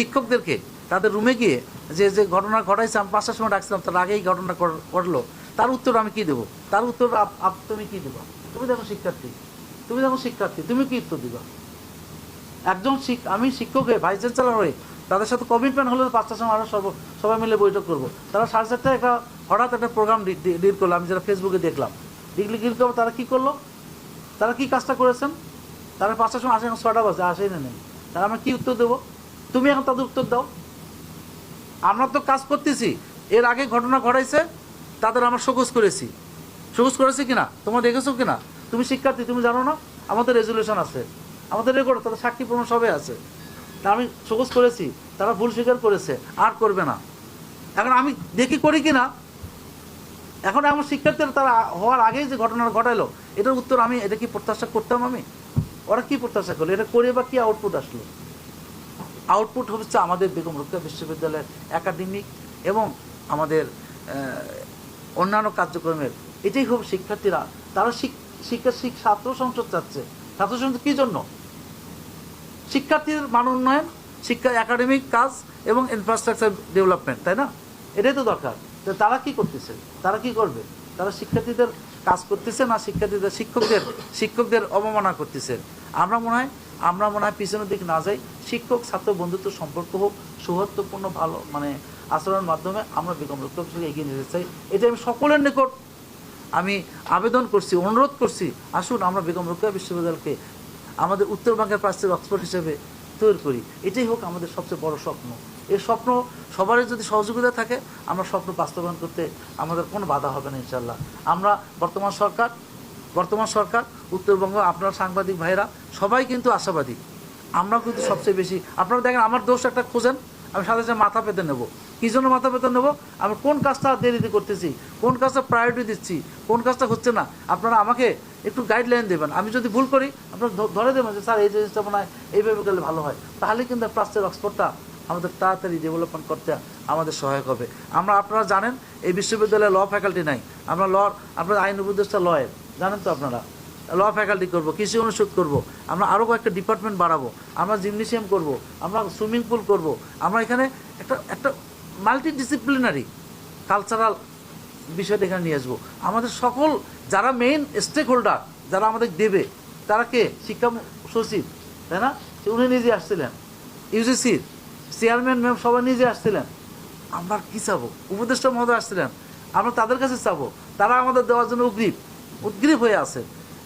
শিক্ষকদেরকে, তাদের রুমে গিয়ে যে যে ঘটনা ঘটাইছে, আমি পাঁচটার সময় ডাকছিলাম, তার আগেই ঘটনা ঘট- ঘটলো। তার উত্তর আমি কি দেবো? তার উত্তর তুমি কি দেবো? তুমি দেখো শিক্ষার্থী। তুমি দেখো শিক্ষার্থী, তুমি কি উত্তর দিবা? একজন আমি শিক্ষক হয়ে ভাইস চ্যান্সেলার হয়ে, তাদের সাথে কমিটমেন্ট হলে পাঁচটার সময় আরও সব, সবাই মিলে বৈঠক করব। তারা সাড়ে চারটায় একটা, হঠাৎ একটা প্রোগ্রাম ডিল করল, আমি যেটা ফেসবুকে দেখলাম। ডিগ্রি ডিল করব? তারা কী করল? তারা কি কাজটা করেছেন? তারা পাঁচটার সময় আসে এখন ছটা বাজে, আসেই না নেই। তারা আমরা কী উত্তর দেবো? তুমি এখন তাদের উত্তর দাও। আমরা তো কাজ করতেছি। এর আগে ঘটনা ঘটাইছে, তাদের আমরা সবুজ করেছি। সবুজ করেছি কিনা? তোমরা দেখেছ কিনা? তুমি শিক্ষার্থী, তুমি জানো না? আমাদের রেজুলেশন আছে। আমাদের রেকর্ড তাদের সাক্ষী প্রমাণ সবই আছে। তা আমি সবুজ করেছি, তারা ভুল স্বীকার করেছে, আর করবে না। এখন আমি দেখি করি কিনা? এখন আমার শিক্ষার্থীরা তারা হওয়ার আগেই যে ঘটনাটা ঘটাইলো, এটার উত্তর আমি, এটা কি প্রত্যাশা করতাম আমি? ওরা কি প্রত্যাশা করল? এটা করে বা কি আউটপুট আসলো? আউটপুট হচ্ছে আমাদের বেগম রোকেয়া বিশ্ববিদ্যালয়ের একাডেমিক এবং আমাদের অন্যান্য কার্যক্রমের। এটাই হোক শিক্ষার্থীরা, তারা শিক- শিক্ষা ছাত্র সংসদ চাচ্ছে। ছাত্র সংসদ কী জন্য? শিক্ষার্থীর মান উন্নয়ন, শিক্ষা একাডেমিক কাজ এবং ইনফ্রাস্ট্রাকচার ডেভেলপমেন্ট তাই না? এটাই তো দরকার। তো তারা কি করতেছে? তারা কি করবে? তারা শিক্ষার্থীদের কাজ করতেছে না শিক্ষার্থীদের, শিক্ষকদের শিক্ষকদের অবমাননা করতেছে? আমরা মনে হয় আমরা মনে হয় পিছনের দিক না যাই। শিক্ষক, ছাত্র, বন্ধুত্ব, সম্পর্ক হোক, সৌহার্দ্যপূর্ণ, ভালো মানে আচরণের মাধ্যমে আমরা বেগম রক্ষক এগিয়ে নিতে চাই। এটা আমি সকলের নিকট আমি আবেদন করছি, অনুরোধ করছি। আসুন আমরা বেগম রোকেয়া বিশ্ববিদ্যালয়কে আমাদের উত্তরবঙ্গের প্রাচ্যের অক্সফোর্ড হিসেবে তৈরি করি। এটাই হোক আমাদের সবচেয়ে বড় স্বপ্ন। এই স্বপ্ন সবারই যদি সহযোগিতা থাকে, আমরা স্বপ্ন বাস্তবায়ন করতে আমাদের কোনো বাধা হবে না ইনশাল্লাহ আমরা বর্তমান সরকার বর্তমান সরকার, উত্তরবঙ্গ, আপনার সাংবাদিক ভাইরা সবাই কিন্তু আশাবাদী। আমরাও কিন্তু সবচেয়ে বেশি, আপনারা দেখেন, আমার দোষ একটা খোঁজেন, আমি সাথে সাথে মাথা পেতে নেব। কী জন্য মাথা পেতে নেব? আমি কোন কাজটা দেরিতে করতেছি? কোন কাজটা প্রায়োরিটি দিচ্ছি? কোন কাজটা হচ্ছে না? আপনারা আমাকে একটু গাইডলাইন দেবেন। আমি যদি ভুল করি, আপনারা ধরে দেবেন যে, স্যার, এই জিনিসটা মনে হয় এইভাবে গেলে ভালো হয়। তাহলে কিন্তু প্লাস্টের অক্সফোর্ডটা আমাদের তাড়াতাড়ি ডেভেলপমেন্ট করতে আমাদের সহায়ক হবে। আমরা, আপনারা জানেন, এই বিশ্ববিদ্যালয়ে ল ফ্যাকাল্টি নাই। আমরা ল আপনার আইন উপদেষ্টা লয়ের জানেন তো আপনারা ল ফ্যাকাল্টি করব, কৃষি অনুষদ করব, আমরা আরও কয়েকটা ডিপার্টমেন্ট বাড়াবো, আমরা জিমনেশিয়াম করব, আমরা সুইমিং পুল করব, আমরা এখানে একটা একটা মাল্টি ডিসিপ্লিনারি কালচারাল বিষয়টা এখানে নিয়ে আসব। আমাদের সকল, যারা মেইন স্টেক হোল্ডার যারা আমাদের দেবে, তারা কে? শিক্ষা সচিব, তাই না? উনি নিজে আসছিলেন। ইউজিসির চেয়ারম্যান ম্যাম সবাই নিজে আসছিলেন। আমরা কী চাবো? উপদেষ্টা মহোদয় আসছিলেন। আমরা তাদের কাছে চাবো। তারা আমাদের দেওয়ার জন্য উদ্গ্রীব। উদ্গ্রীব হয়ে আছে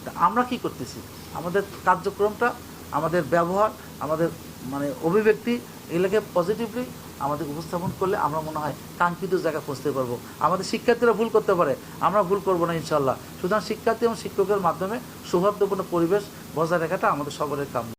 তা আমরা কি করতেছি? আমাদের কার্যক্রমটা, আমাদের ব্যবহার, আমাদের মানে অভিব্যক্তি, এগুলোকে পজিটিভলি আমাদের উপস্থাপন করলে আমরা মনে হয় কাঙ্ক্ষিত জায়গা খুঁজতে পারব। আমাদের শিক্ষার্থীরা ভুল করতে পারে, আমরা ভুল করব না ইনশাল্লাহ সুতরাং শিক্ষার্থী এবং শিক্ষকের মাধ্যমে সৌহার্দ্যপূর্ণ পরিবেশ বজায় রাখাটা আমাদের সকলের কাম্য।